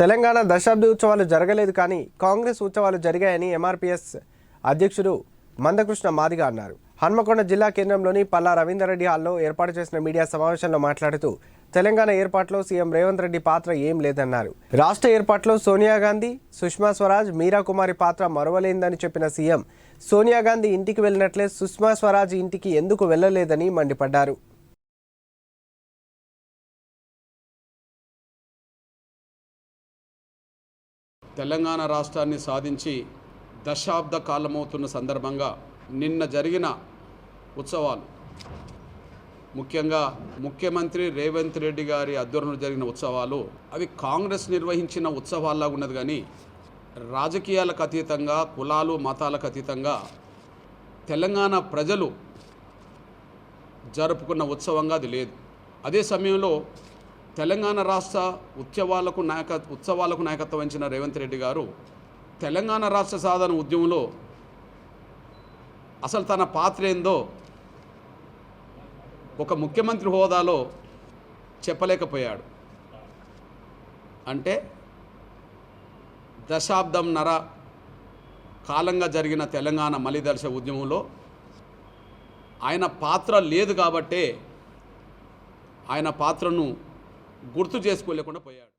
తెలంగాణ దశాబ్ది ఉత్సవాలు జరగలేదు కానీ కాంగ్రెస్ ఉత్సవాలు జరిగాయని ఎంఆర్పీఎస్ అధ్యక్షుడు మందకృష్ణ మాదిగ అన్నారు. హన్మకొండ జిల్లా కేంద్రంలోని పల్లా రవీందర్రెడ్డి హాల్లో ఏర్పాటు చేసిన మీడియా సమావేశంలో మాట్లాడుతూ తెలంగాణ ఏర్పాట్లో సీఎం రేవంత్ రెడ్డి పాత్ర ఏం లేదన్నారు. రాష్ట్ర ఏర్పాట్లో సోనియా గాంధీ సుష్మా స్వరాజ్ మీరా కుమారి పాత్ర మరవలేందని చెప్పిన సీఎం సోనియా గాంధీ ఇంటికి వెళ్ళినట్లే సుష్మా స్వరాజ్ ఇంటికి ఎందుకు వెళ్ళలేదని మండిపడ్డారు. తెలంగాణ రాష్ట్రాన్ని సాధించి దశాబ్ద కాలమవుతున్న సందర్భంగా నిన్న జరిగిన ఉత్సవాలు. ముఖ్యంగా ముఖ్యమంత్రి రేవంత్ రెడ్డి గారి ఆధ్వర్యంలో జరిగిన ఉత్సవాలు అవి కాంగ్రెస్ నిర్వహించిన ఉత్సవాల్లాగా ఉన్నది కానీ రాజకీయాలకు అతీతంగా కులాలు మతాలకు అతీతంగా తెలంగాణ ప్రజలు జరుపుకున్న ఉత్సవంగా అది లేదు. అదే సమయంలో తెలంగాణ రాష్ట్ర ఉత్సవాలకు నాయక ఉత్సవాలకు నాయకత్వం వహించిన రేవంత్ రెడ్డి గారు తెలంగాణ రాష్ట్ర సాధన ఉద్యమంలో అసలు తన పాత్ర ఏందో ఒక ముఖ్యమంత్రి హోదాలో చెప్పలేకపోయాడు. అంటే దశాబ్దం నర కాలంగా జరిగిన తెలంగాణ మలిదర్శ ఉద్యమంలో ఆయన పాత్ర లేదు కాబట్టే ఆయన పాత్రను గుర్తు చేసుకోలేకుండా పోయాడు.